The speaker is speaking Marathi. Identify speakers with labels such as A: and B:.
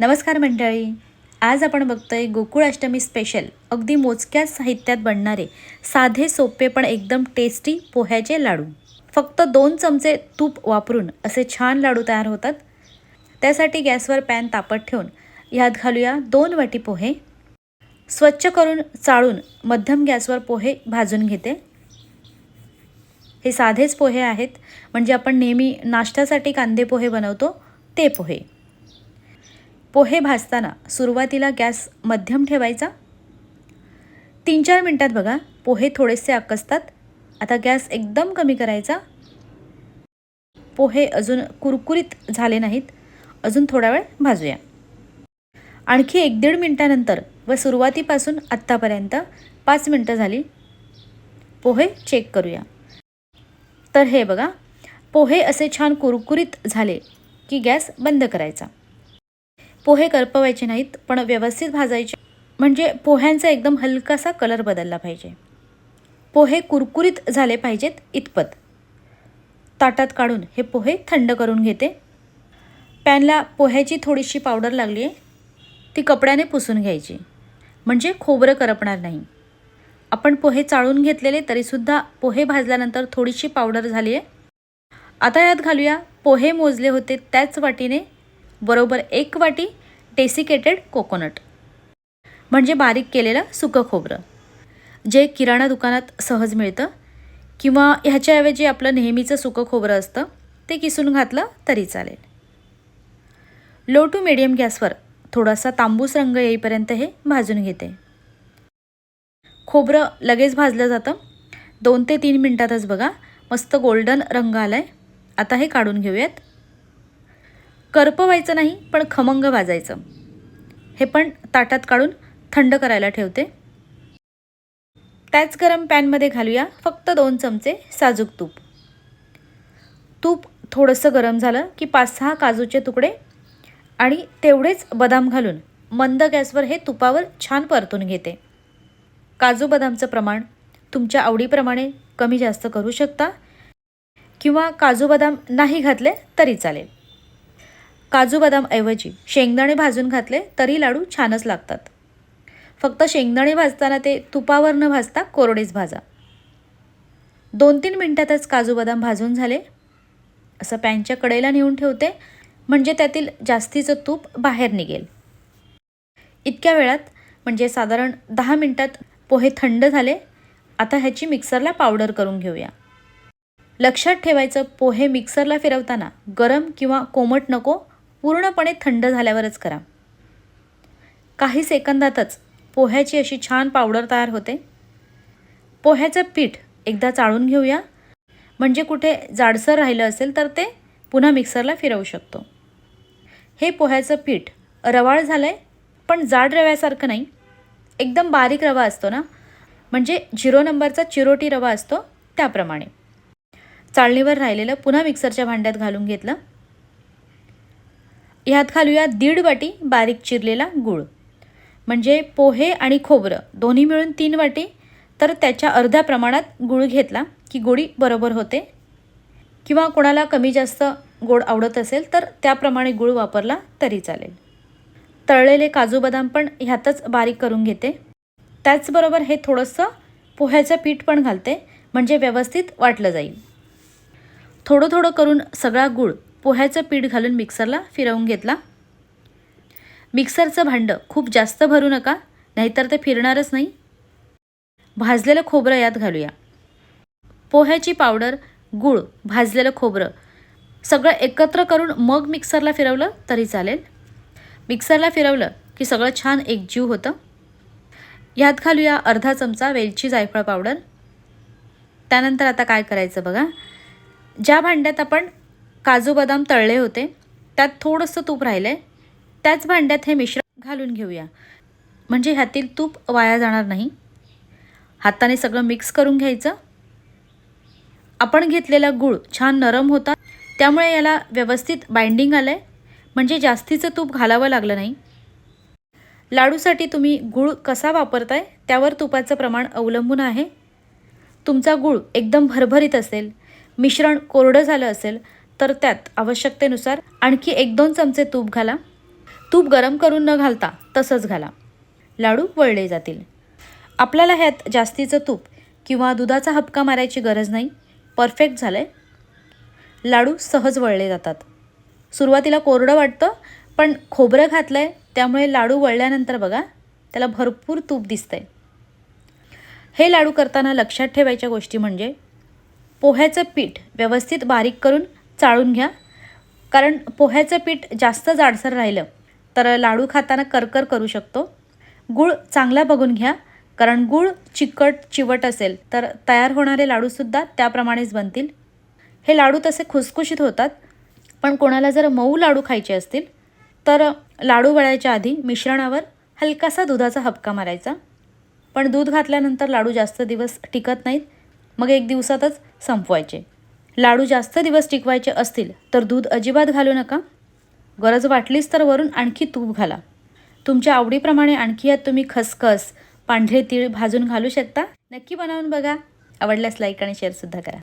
A: नमस्कार मंडळी. आज आपण बघतोय गोकुळ अष्टमी स्पेशल अगदी मोजक्याच साहित्यात बनणारे साधे सोपे पण एकदम टेस्टी पोह्याचे लाडू. फक्त दोन चमचे तूप वापरून असे छान लाडू तयार होतात. त्यासाठी गॅसवर पॅन तापत ठेवून ह्यात घालूया दोन वाटी पोहे. स्वच्छ करून चाळून मध्यम गॅसवर पोहे भाजून घेते. हे साधेच पोहे आहेत. म्हणजे आपण नेहमी नाश्त्यासाठी कांदे पोहे बनवतो ते पोहे. पोहे भाजताना सुरुवातीला गॅस मध्यम ठेवायचा. तीन चार मिनटात बघा पोहे थोडेसे आकसतात. आता गॅस एकदम कमी करायचा. पोहे अजून कुरकुरीत झाले नाहीत. अजून थोडा वेळ भाजूया. आणखी एक दीड मिनटानंतर व सुरुवातीपासून आत्तापर्यंत पाच मिनटं झाली. पोहे चेक करूया. तर हे बघा पोहे असे छान कुरकुरीत झाले की गॅस बंद करायचा. पोहे करपवायचे नाहीत पण व्यवस्थित भाजायचे. म्हणजे पोह्यांचा एकदम हलकासा कलर बदलला पाहिजे. पोहे कुरकुरीत झाले पाहिजेत इतपत. ताटात काढून हे पोहे थंड करून घेते. पॅनला पोह्याची थोडीशी पावडर लागली आहे. ती कपड्याने पुसून घ्यायची. म्हणजे खोबरं करपणार नाही. आपण पोहे चाळून घेतलेले तरीसुद्धा पोहे भाजल्यानंतर थोडीशी पावडर झाली आहे. आता यात घालूया. पोहे मोजले होते त्याच वाटीने बरोबर एक वाटी डेसिकेटेड कोकोनट म्हणजे बारीक केलेलं सुकं खोबरं. जे किराणा दुकानात सहज मिळतं किंवा ह्याच्याऐवजी आपलं नेहमीचं सुकं खोबरं असतं ते किसून घातलं तरी चालेल. लो टू मिडियम गॅसवर थोडासा तांबूस रंग येईपर्यंत हे भाजून घेते. खोबरं लगेच भाजलं जातं. दोन ते तीन मिनटातच बघा मस्त गोल्डन रंग आला आहे आता हे काढून घेऊयात. करपवायचं नाही पण खमंग भाजायचं हे पण ताटात काढून थंड करायला ठेवते. त्याच गरम पॅनमध्ये घालूया फक्त दोन चमचे साजूक तूप. तूप थोडंसं गरम झालं की पाच सहा काजूचे तुकडे आणि तेवढेच बदाम घालून मंद गॅसवर हे तुपावर छान परतून घेते. काजू बदामचं प्रमाण तुमच्या आवडीप्रमाणे कमी जास्त करू शकता किंवा काजू बदाम नाही घातले तरी चालेल. काजू बदामऐवजी शेंगदाणे भाजून घातले तरी लाडू छानच लागतात. फक्त शेंगदाणे भाजताना ते तुपावर न भाजता कोरडेच भाजा. दोन तीन मिनटातच काजू बदाम भाजून झाले. असं पॅनच्या कडेला नेऊन ठेवते म्हणजे त्यातील जास्तीचं तूप बाहेर निघेल. इतक्या वेळात म्हणजे साधारण दहा मिनटात पोहे थंड झाले आता ह्याची मिक्सरला पावडर करून घेऊया. लक्षात ठेवायचं पोहे मिक्सरला फिरवताना गरम किंवा कोमट नको पूर्णपणे थंड झाल्यावरच करा. काही सेकंदातच पोह्याची अशी छान पावडर तयार होते. पोह्याचं पीठ एकदा चाळून घेऊया. म्हणजे कुठे जाडसर राहिलं असेल तर ते पुन्हा मिक्सरला फिरवू शकतो. हे पोह्याचं पीठ रवाळ झालं आहे पण जाड रव्यासारखं नाही. एकदम बारीक रवा असतो ना? म्हणजे झिरो नंबरचा चिरोटी रवा असतो त्याप्रमाणे. चाळणीवर राहिलेलं पुन्हा मिक्सरच्या भांड्यात घालून घेतलं. ह्यात घालूया दीड वाटी बारीक चिरलेला गूळ. म्हणजे पोहे आणि खोबरं दोन्ही मिळून तीन वाटी. तर त्याच्या अर्ध्या प्रमाणात गूळ घेतला की गोडी बरोबर होते. किंवा कोणाला कमी जास्त गोड आवडत असेल तर त्याप्रमाणे गूळ वापरला तरी चालेल. तळलेले काजू बदाम पण ह्यातच बारीक करून घेते. त्याचबरोबर हे थोडंसं पोह्याचं पीठ पण घालते. म्हणजे व्यवस्थित वाटलं जाईल. थोडं थोडं करून सगळा गूळ पोह्याचं पीठ घालून मिक्सरला फिरवून घेतला. मिक्सरचं भांडं खूप जास्त भरू नका नाहीतर ते फिरणारच नाही. भाजलेलं खोबरं यात घालूया. पोह्याची पावडर गूळ भाजलेलं खोबरं सगळं एकत्र करून मग मिक्सरला फिरवलं तरी चालेल. मिक्सरला फिरवलं की सगळं छान एकजीव होतं. ह्यात घालूया अर्धा चमचा वेलची जायफळ पावडर. त्यानंतर आता काय करायचं बघा? ज्या भांड्यात आपण काजू बदाम तळले होते. त्यात थोडंसं तूप राहिलं आहे त्याच भांड्यात हे मिश्रण घालून घेऊया. म्हणजे ह्यातील तूप वाया जाणार नाही. हाताने सगळं मिक्स करून घ्यायचं. आपण घेतलेला गूळ छान नरम होता. त्यामुळे याला व्यवस्थित बाइंडिंग आलं आहे म्हणजे जास्तीचं तूप घालावं लागलं नाही. लाडूसाठी तुम्ही गूळ कसा वापरताय त्यावर तुपाचं प्रमाण अवलंबून आहे. तुमचा गूळ एकदम भरभरीत असेल. मिश्रण कोरडं झालं असेल. तर त्यात आवश्यकतेनुसार आणखी एक दोन चमचे तूप घाला. तूप गरम करून न घालता तसंच घाला. लाडू वळले जातील. आपल्याला ह्यात जास्तीचं तूप किंवा दुधाचा हपका मारायची गरज नाही. परफेक्ट झालं आहे लाडू सहज वळले जातात. सुरुवातीला कोरडं वाटतं पण खोबरं घातलं आहे त्यामुळे लाडू वळल्यानंतर बघा त्याला भरपूर तूप दिसतंय. हे लाडू करताना लक्षात ठेवायच्या गोष्टी म्हणजे पोह्याचं पीठ व्यवस्थित बारीक करून चाळून घ्या. कारण पोह्याचं पीठ जास्त जाडसर राहिलं तर लाडू खाताना करकर करू शकतो. गूळ चांगला बघून घ्या. कारण गूळ चिकट चिवट असेल तर तयार होणारे लाडूसुद्धा त्याप्रमाणेच बनतील. हे लाडू तसे खुसखुशीत होतात. पण कोणाला जर मऊ लाडू खायचे असतील तर लाडू वळायच्या आधी मिश्रणावर हलकासा दुधाचा हपका मारायचा. पण दूध घातल्यानंतर लाडू जास्त दिवस टिकत नाहीत. मग एक दिवसातच संपवायचे. लाडू जास्त दिवस टिकवायचे असतील तर दूध अजिबात घालू नका. गरज वाटलीच तर वरून आणखी तूप घाला. तुमच्या आवडीप्रमाणे आणखी यात तुम्ही खसखस पांढरे तीळ भाजून घालू शकता. नक्की बनवून बघा. आवडल्यास लाईक आणि शेअरसुद्धा करा.